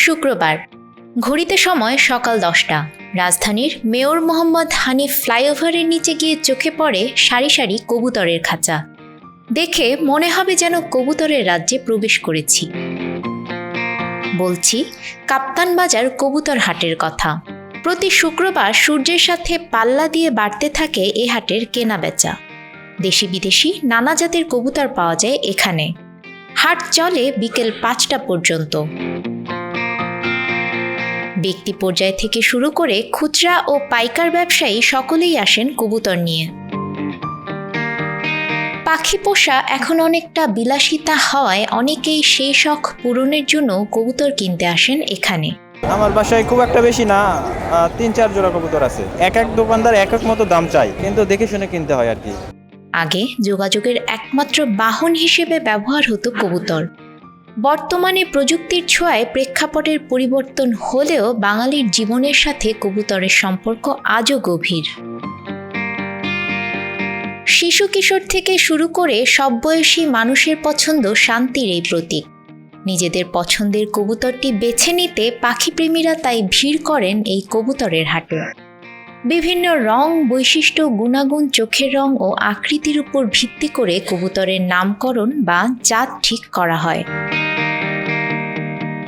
শুক্রবার। ঘড়িতে সময় সকাল দশটা। রাজধানীর মেয়র মোহাম্মদ হানিফ ফ্লাইওভারের নিচে গিয়ে চোখে পড়ে সারি সারি কবুতরের খাঁচা। দেখে মনে হবে যেন কবুতরের রাজ্যে প্রবেশ করেছি। বলছি, কাপ্তান বাজার কবুতর হাটের কথা। প্রতি শুক্রবার সূর্যের সাথে পাল্লা দিয়ে বাড়তে থাকে এ হাটের কেনা বেচা দেশি বিদেশি নানা জাতের কবুতর পাওয়া যায় এখানে। হাট চলে বিকেল পাঁচটা পর্যন্ত। ব্যক্তি পর্যায় থেকে শুরু করে খুচরা ও পাইকার ব্যবসায়ী সকলেই আসেন কবুতর নিয়ে। পাখি পোষা এখন অনেকটা বিলাসিতা হওয়ায় অনেকেই সেই শখ পূরণের জন্য কবুতর কিনতে আসেন এখানে। আমার বাসায় খুব একটা বেশি না তিন চার জোড়া কবুতর আছে। এক এক দোকানদার এক এক মতো দাম চাই কিন্তু দেখে শুনে কিনতে হয় আর কি। আগে যোগাযোগের একমাত্র বাহন হিসেবে ব্যবহার হতো কবুতর। বর্তমানে প্রযুক্তির ছোঁয়ায় প্রেক্ষাপটের পরিবর্তন হলেও বাঙালির জীবনের সাথে কবুতরের সম্পর্ক আজও গভীর। শিশু কিশোর থেকে শুরু করে সব বয়সী মানুষের পছন্দ শান্তির এই প্রতীক। নিজেদের পছন্দের কবুতরটি বেছে নিতে পাখিপ্রেমীরা তাই ভিড় করেন এই কবুতরের হাটে। বিভিন্ন রং, বৈশিষ্ট্য, গুণাগুণ, চোখের রং ও আকৃতির উপর ভিত্তি করে কবুতরের নামকরণ বা জাত ঠিক করা হয়।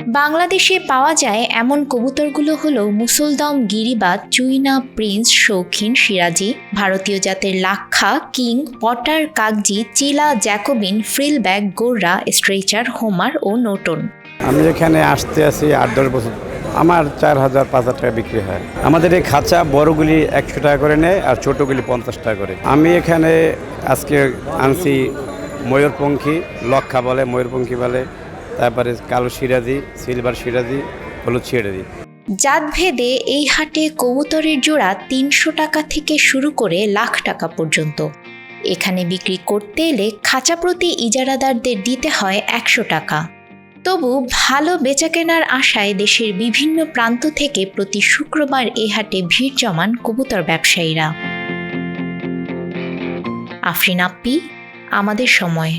বাংলাদেশে পাওয়া যায় এমন কবুতরগুলো হল মুসলদম, গিরিবাদ, চুইনা, প্রিন্স, শৌখিন, সিরাজি, ভারতীয় জাতের লাক্ষা, কিং, পটার কাগজি চিলা, জ্যাকোবিন, ফ্রিলব্যাগ, গোর্রা স্ট্রেচার হোমার ও নোটন। আমি এখানে আসতে আছি আট দশ বছর। আমার চার হাজার পাঁচ হাজার টাকা বিক্রি হয়। আমাদের এই খাঁচা বড়গুলি একশো টাকা করে নেয় আর ছোটোগুলি পঞ্চাশ টাকা করে। আমি এখানে আজকে আনছি ময়ূরপঙ্খী, লক্ষা বলে, ময়ূরপঙ্খী বলে, তারপরে কালো সিরাজি, সিলভার সিরাজি, হলুদ সিরাজি। জাতভেদে এই হাটে কবুতরের জোড়া তিনশো টাকা থেকে শুরু করে লাখ টাকা পর্যন্ত। এখানে বিক্রি করতে এলে খাঁচা প্রতি ইজারাদারদের দিতে হয় একশো টাকা। তবু ভালো বেচাকেনার আশায় দেশের বিভিন্ন প্রান্ত থেকে প্রতি শুক্রবার এ হাটে ভিড় জমান কবুতর ব্যবসায়ীরা। আফরিন আপ্পি আমাদের সময়।